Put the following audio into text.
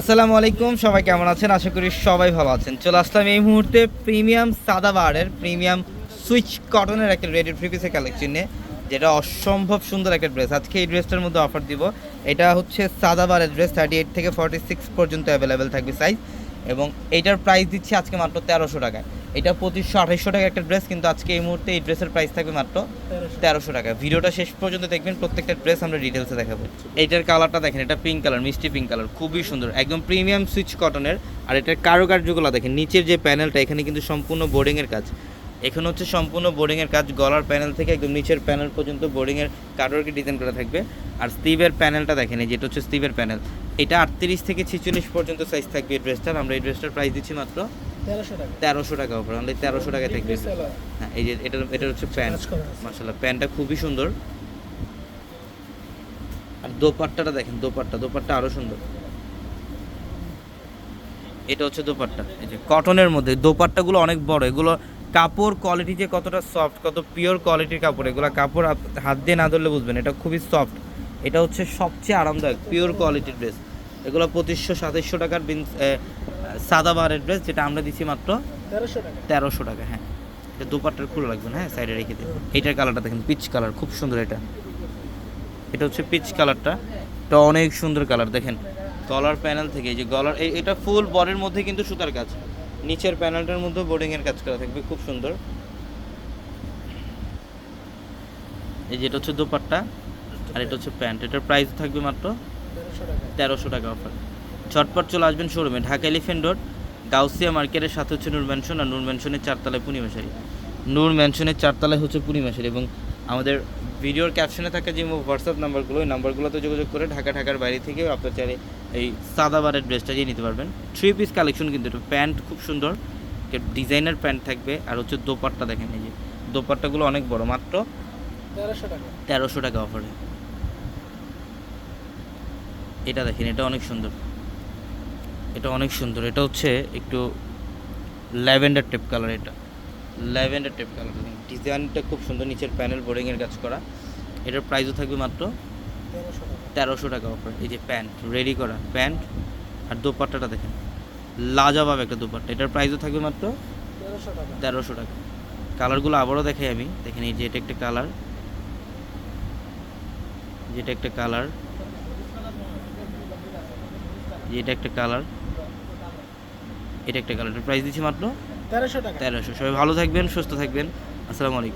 আসসালামু আলাইকুম, সবাই কেমন আছেন? আশা করি সবাই ভালো আছেন। চলে আসলাম এই মুহূর্তে প্রিমিয়াম সাদাবারের প্রিমিয়াম সুইচ কটনের একটা রেডি ফ্রিপিসের কালেকশন নিয়ে, যেটা অসম্ভব সুন্দর একটা ড্রেস আজকে এই ড্রেসটার মধ্যে অফার দিব। এটা হচ্ছে সাদাবারের ড্রেস থার্টি এইট থেকে ফর্টি সিক্স পর্যন্ত অ্যাভেলেবেল থাকবে সাইজ এবং এইটার প্রাইস দিচ্ছি আজকে মাত্র তেরোশো টাকায়। এটা পঁচিশশো আঠাইশশো টাকা একটা ড্রেস কিন্তু আজকে এই মুহূর্তে এই ড্রেসের প্রাইস থাকবে মাত্র তেরোশো। টাকা। ভিডিওটা শেষ পর্যন্ত দেখবেন প্রত্যেকটা ড্রেস আমরা ডিটেলসে দেখাবো। এইটার কালারটা দেখেন এটা পিঙ্ক কালার মিষ্টি পিঙ্ক কালার খুবই সুন্দর একদম প্রিমিয়াম সুইচ কটনের আর এটার কারুকার্যগুলো দেখেন নিচের যে প্যানেলটা এখানে কিন্তু সম্পূর্ণ বোর্ডিংয়ের কাজ। এখানে হচ্ছে সম্পূর্ণ বোর্ডিংয়ের কাজ গলার প্যানেল থেকে একদম নিচের প্যানেল পর্যন্ত বোর্ডিংয়ের কারোরকে ডিজাইন করা থাকবে। আর স্টিভের প্যানেলটা দেখেন এই যেটা হচ্ছে স্টিভের প্যানেল এটা আটত্রিশ থেকে ছেচল্লিশ পর্যন্ত সাইজ থাকবে এই ড্রেসটার আমরা এই ড্রেসটার প্রাইস দিচ্ছি মাত্র তেরোশো টাকা। ওপর আমাদের তেরোশো টাকায় থাকবে হ্যাঁ এই যে এটা এটা হচ্ছে প্যান্ট মাসাল্লাহ প্যান্টটা খুবই সুন্দর। আর দোপাট্টাটা দেখেন দোপাট্টা দোপাট্টা আরও সুন্দর। এটা হচ্ছে দোপাট্টা। এই যে কটনের মধ্যে দোপাট্টাগুলো অনেক বড়। এগুলো কাপড় কোয়ালিটি যে কতটা সফট কত পিওর কোয়ালিটির কাপড় এগুলো কাপড় হাত দিয়ে না ধরলে বুঝবেন এটা খুবই সফট এটা হচ্ছে সবচেয়ে আরামদায়ক পিওর কোয়ালিটির ড্রেস এগুলো পঁচিশশো সাতাইশশো টাকার বিন সাদা বারের ড্রেস যেটা আমরা দিচ্ছি মাত্র তেরোশো টাকা। তেরোশো টাকা হ্যাঁ। এটা দুপাট্টার খুলে লাগবে না হ্যাঁ সাইডে রেখে দেবেন এইটার কালারটা দেখেন পিচ কালার খুব সুন্দর এটা। এটা হচ্ছে পিচ কালারটা এটা অনেক সুন্দর কালার দেখেন। গলার প্যানেল থেকে এই যে গলার এই এটা ফুল বডির মধ্যে কিন্তু সুতার কাজ। নিচের প্যানেলটার মধ্যে বোর্ডিং এর কাজ করা থাকবে খুব সুন্দর। এই যেটা হচ্ছে দোপাট্টা। আর এটা হচ্ছে প্যান্ট। এটার প্রাইস থাকবে মাত্র তেরোশো টাকা অফার ঝটপট চলে আসবেন শোরুমে ঢাকা এলিফেন্ট রোড গাউসিয়া মার্কেটের সাথে হচ্ছে নূর ম্যানশন আর নূর ম্যানশনের চারতলায় পূর্ণিমাশারি নূর ম্যানশনের চারতলায় হচ্ছে পূর্ণিমাশারি এবং আমাদের ভিডিওর ক্যাপশনে থাকা যে হোয়াটসঅ্যাপ নাম্বারগুলো ওই নাম্বারগুলোতে যোগাযোগ করে ঢাকা ঢাকার বাইরে থেকেও আপনার চাইলে এই সাদাবারের ড্রেসটা নিয়ে নিতে পারবেন। থ্রি পিস কালেকশন কিন্তু এটা। প্যান্ট খুব সুন্দর। ডিজাইনার প্যান্ট থাকবে আর হচ্ছে দোপাট্টা দেখেন এই যে। দোপাট্টাগুলো অনেক বড় মাত্র তেরোশো টাকা। তেরোশো টাকা অফারে এটা দেখেন এটা অনেক সুন্দর। এটা অনেক সুন্দর। এটা হচ্ছে একটু ল্যাভেন্ডার টেপ কালার এটা। Lavender taupe colour. ডিজাইনটা খুব সুন্দর নিচের প্যানেল বোর্ডিংয়ের কাজ করা। এটার প্রাইসও থাকবে মাত্র তেরোশো টাকা অফার এই যে প্যান্ট রেডি করা প্যান্ট। আর দোপাট্টাটা দেখেন লাজাবাব একটা দোপাট্টা। এটার প্রাইসও থাকবে মাত্র তেরোশো টাকা। তেরোশো টাকা। কালারগুলো আবারও দেখাই আমি। দেখেন এই যে এটা একটা কালার। যেটা একটা কালার। যেটা একটা কালার। এটা একটা কালার। প্রাইস দিচ্ছি মাত্র তেরোশো টাকা। তেরোশো। সবাই ভালো থাকবেন সুস্থ থাকবেন। আসসালামু আলাইকুম।